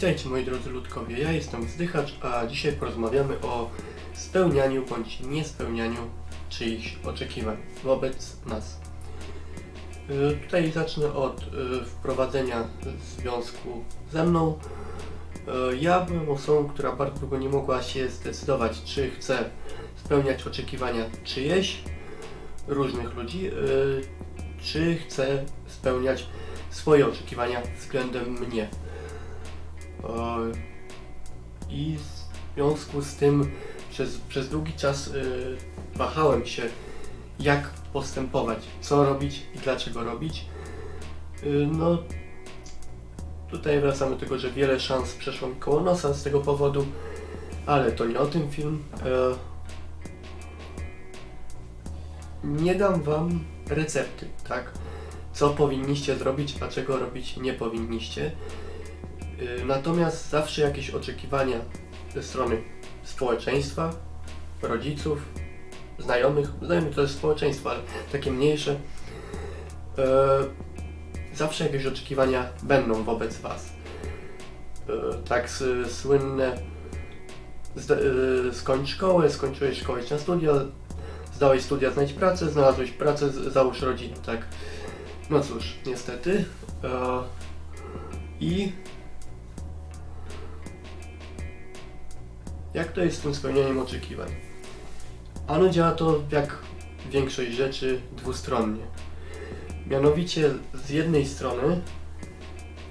Witajcie moi drodzy ludkowie, ja jestem Zdychacz, a dzisiaj porozmawiamy o spełnianiu bądź niespełnianiu czyichś oczekiwań wobec nas. Y, Tutaj zacznę od y, wprowadzenia związku ze mną. Y, Ja byłem osobą, która bardzo długo nie mogła się zdecydować, czy chce spełniać oczekiwania czyjeś, różnych ludzi, czy chce spełniać swoje oczekiwania względem mnie. O, I w związku z tym przez, przez długi czas y, wahałem się, jak postępować, co robić i dlaczego robić. Y, no, tutaj wracamy do tego, że wiele szans przeszło mi koło nosa z tego powodu, ale to nie o tym film. E, nie dam wam recepty, tak? Co powinniście zrobić, a czego robić nie powinniście. Y, Natomiast zawsze jakieś oczekiwania ze strony społeczeństwa, rodziców, znajomych, znajomych to jest społeczeństwo, ale takie mniejsze, e, zawsze jakieś oczekiwania będą wobec Was. E, tak słynne, skończ szkołę, skończyłeś szkołę na studia, zdałeś studia, znajdź pracę, znalazłeś pracę, załóż rodzinę, tak? No cóż, niestety. I Jak to jest z tym spełnianiem oczekiwań? Ano działa to jak większość rzeczy dwustronnie. Mianowicie z jednej strony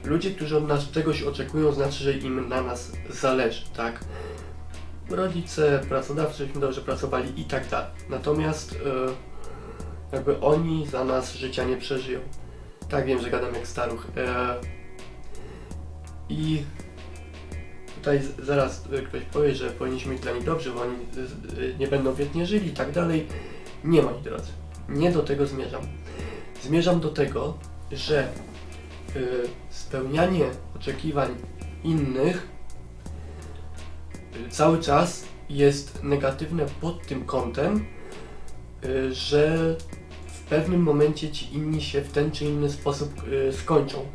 ludzie, którzy od nas czegoś oczekują, znaczy, że im na nas zależy, tak? Rodzice, pracodawcy, żebyśmy dobrze pracowali i tak dalej. Natomiast e, jakby oni za nas życia nie przeżyją. Tak wiem, że gadam jak staruch. E, I tutaj zaraz y, ktoś powie, że powinniśmy być dla nich dobrzy, bo oni y, y, nie będą wiecznie żyli i tak dalej. Nie, moi drodzy. Nie do tego zmierzam. Zmierzam do tego, że spełnianie oczekiwań innych cały czas jest negatywne pod tym kątem, że w pewnym momencie ci inni się w ten czy inny sposób skończą.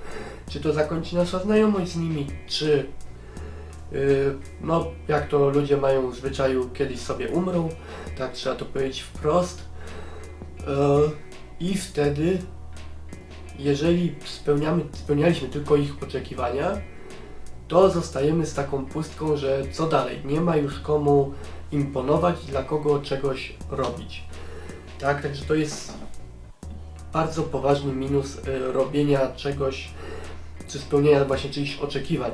Czy to zakończy nasza znajomość z nimi, czy no, jak to ludzie mają w zwyczaju, kiedyś sobie umrą, tak trzeba to powiedzieć wprost. Yy, I wtedy, jeżeli spełniamy, spełnialiśmy tylko ich oczekiwania, to zostajemy z taką pustką, że co dalej? Nie ma już komu imponować, dla kogo czegoś robić. Tak, także to jest bardzo poważny minus yy, robienia czegoś, czy spełnienia właśnie czyichś oczekiwań.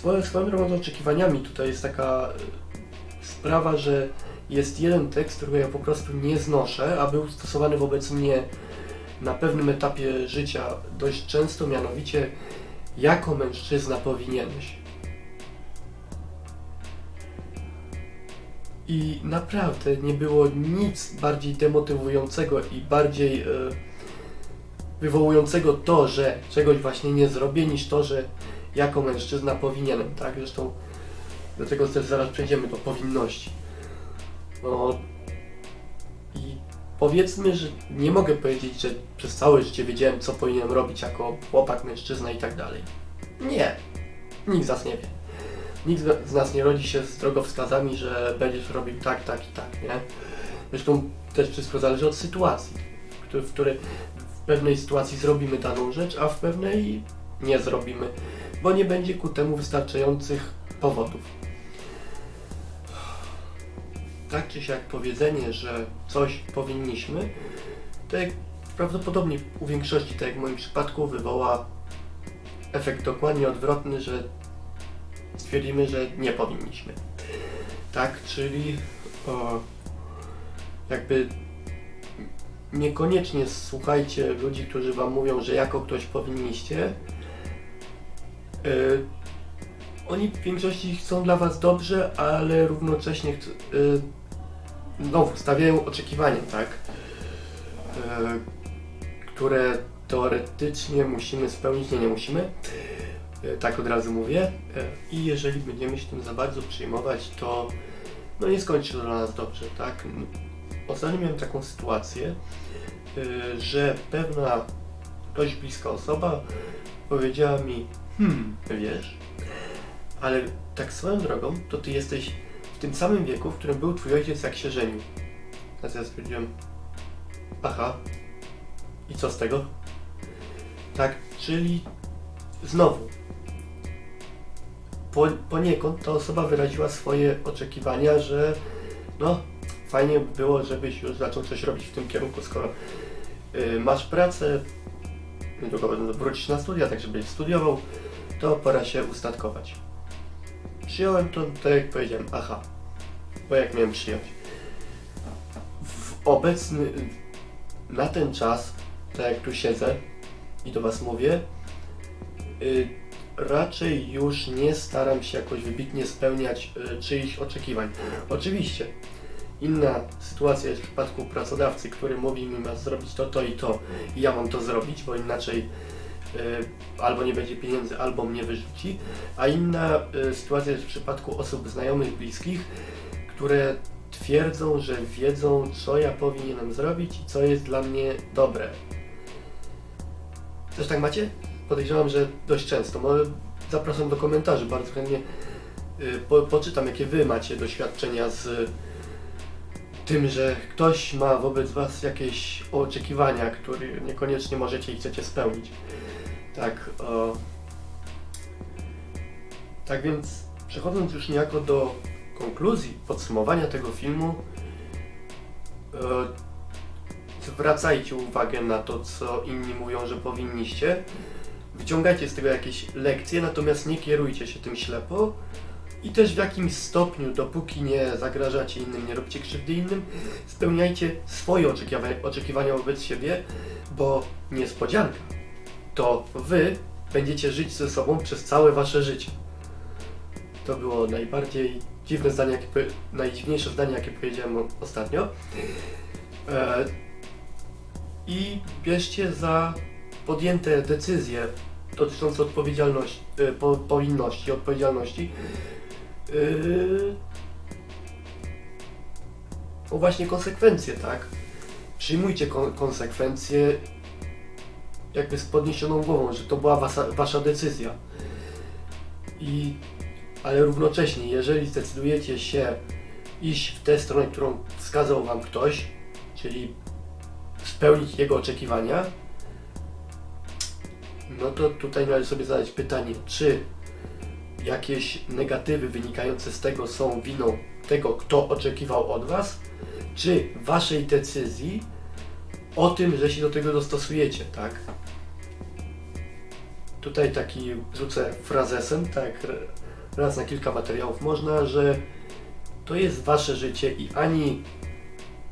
Swoją, swoją drogą z oczekiwaniami tutaj jest taka y, sprawa, że jest jeden tekst, którego ja po prostu nie znoszę, a był stosowany wobec mnie na pewnym etapie życia dość często, mianowicie jako mężczyzna powinieneś. I naprawdę nie było nic bardziej demotywującego i bardziej e, wywołującego to, że czegoś właśnie nie zrobię, niż to, że jako mężczyzna powinienem, tak? Zresztą do tego też zaraz przejdziemy, do powinności. No i powiedzmy, że nie mogę powiedzieć, że przez całe życie wiedziałem, co powinienem robić jako chłopak, mężczyzna i tak dalej. Nie. Nikt z nas nie wie. Nikt z nas nie rodzi się z drogowskazami, że będziesz robił tak, tak i tak, nie? Zresztą też wszystko zależy od sytuacji, w której w pewnej sytuacji zrobimy daną rzecz, a w pewnej nie zrobimy, bo nie będzie ku temu wystarczających powodów. Tak czy siak powiedzenie, że coś powinniśmy, to jak prawdopodobnie u większości, tak jak w moim przypadku, wywoła efekt dokładnie odwrotny, że stwierdzimy, że nie powinniśmy. Tak, czyli o, jakby niekoniecznie słuchajcie ludzi, którzy wam mówią, że jako ktoś powinniście. Y, oni w większości chcą dla was dobrze, ale równocześnie chc- y, znowu stawiają oczekiwania, tak? Y, które teoretycznie musimy spełnić, nie, nie musimy. Tak od razu mówię. I jeżeli będziemy się tym za bardzo przejmować, to no nie skończy to dla nas dobrze, tak? Ostatnio miałem taką sytuację, że pewna dość bliska osoba powiedziała mi, Hmm, wiesz? Ale tak swoją drogą, to ty jesteś w tym samym wieku, w którym był twój ojciec, jak się żenił. A ja stwierdziłem, aha, i co z tego? Tak, czyli znowu, po, poniekąd ta osoba wyraziła swoje oczekiwania, że no, fajnie by było, żebyś już zaczął coś robić w tym kierunku, skoro y, masz pracę, niedługo będę wrócić na studia, tak żebyś studiował, to pora się ustatkować. Przyjąłem to, tak jak powiedziałem, aha, bo jak miałem przyjąć. W obecny, na ten czas, tak jak tu siedzę i do Was mówię, y, raczej już nie staram się jakoś wybitnie spełniać y, czyichś oczekiwań. Oczywiście, inna sytuacja jest w przypadku pracodawcy, który mówi mi, masz zrobić to, to i to i ja mam to zrobić, bo inaczej albo nie będzie pieniędzy, albo mnie wyrzuci, a inna y, sytuacja jest w przypadku osób znajomych, bliskich, które twierdzą, że wiedzą, co ja powinienem zrobić i co jest dla mnie dobre. Też tak macie? Podejrzewam, że dość często. Zapraszam do komentarzy, bardzo chętnie y, po, poczytam, jakie wy macie doświadczenia z tym, że ktoś ma wobec was jakieś oczekiwania, które niekoniecznie możecie i chcecie spełnić. Tak, o... tak więc przechodząc już niejako do konkluzji, podsumowania tego filmu, e, zwracajcie uwagę na to, co inni mówią, że powinniście. Wyciągajcie z tego jakieś lekcje, natomiast nie kierujcie się tym ślepo. I też w jakimś stopniu, dopóki nie zagrażacie innym, nie róbcie krzywdy innym, spełniajcie swoje oczekiwania, oczekiwania wobec siebie, bo niespodzianka to wy będziecie żyć ze sobą przez całe wasze życie. To było najbardziej dziwne zdanie, jakie, najdziwniejsze zdanie, jakie powiedziałem ostatnio. E, I bierzcie za podjęte decyzje dotyczące odpowiedzialności, e, po, powinności, odpowiedzialności. Yy, o właśnie konsekwencje, tak? Przyjmujcie kon- konsekwencje jakby z podniesioną głową, że to była wasza, wasza decyzja. I, ale równocześnie, jeżeli zdecydujecie się iść w tę stronę, którą wskazał wam ktoś, czyli spełnić jego oczekiwania, no to tutaj należy sobie zadać pytanie, czy jakieś negatywy wynikające z tego są winą tego, kto oczekiwał od Was, czy Waszej decyzji o tym, że się do tego dostosujecie, tak? Tutaj taki rzucę frazesem, tak, raz na kilka materiałów można, że to jest Wasze życie i ani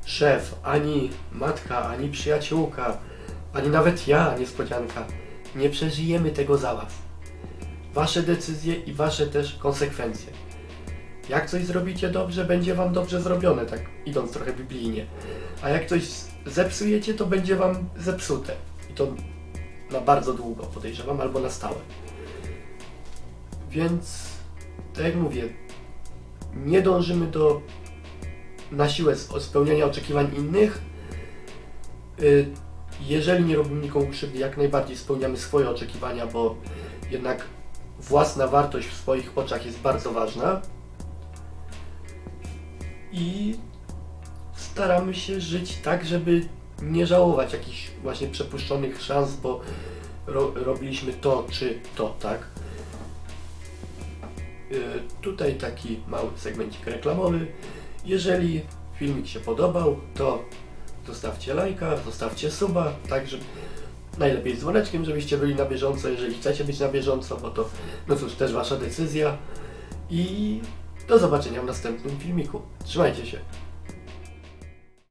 szef, ani matka, ani przyjaciółka, ani nawet ja, niespodzianka, nie przeżyjemy tego za Was wasze decyzje i wasze też konsekwencje. Jak coś zrobicie dobrze, będzie wam dobrze zrobione, tak idąc trochę biblijnie. A jak coś zepsujecie, to będzie wam zepsute. I to na bardzo długo, podejrzewam, albo na stałe. Więc, tak jak mówię, nie dążymy do na siłę spełniania oczekiwań innych. Y, Jeżeli nie robimy nikomu krzywdy, jak najbardziej spełniamy swoje oczekiwania, bo jednak własna wartość w swoich oczach jest bardzo ważna. I staramy się żyć tak, żeby nie żałować jakichś właśnie przepuszczonych szans, bo ro robiliśmy to czy to, tak? Yy, tutaj taki mały segmencik reklamowy. Jeżeli filmik się podobał, to zostawcie lajka, zostawcie suba, tak żeby najlepiej z dzwoneczkiem, żebyście byli na bieżąco, jeżeli chcecie być na bieżąco, bo to, no cóż, też wasza decyzja. I do zobaczenia w następnym filmiku. Trzymajcie się.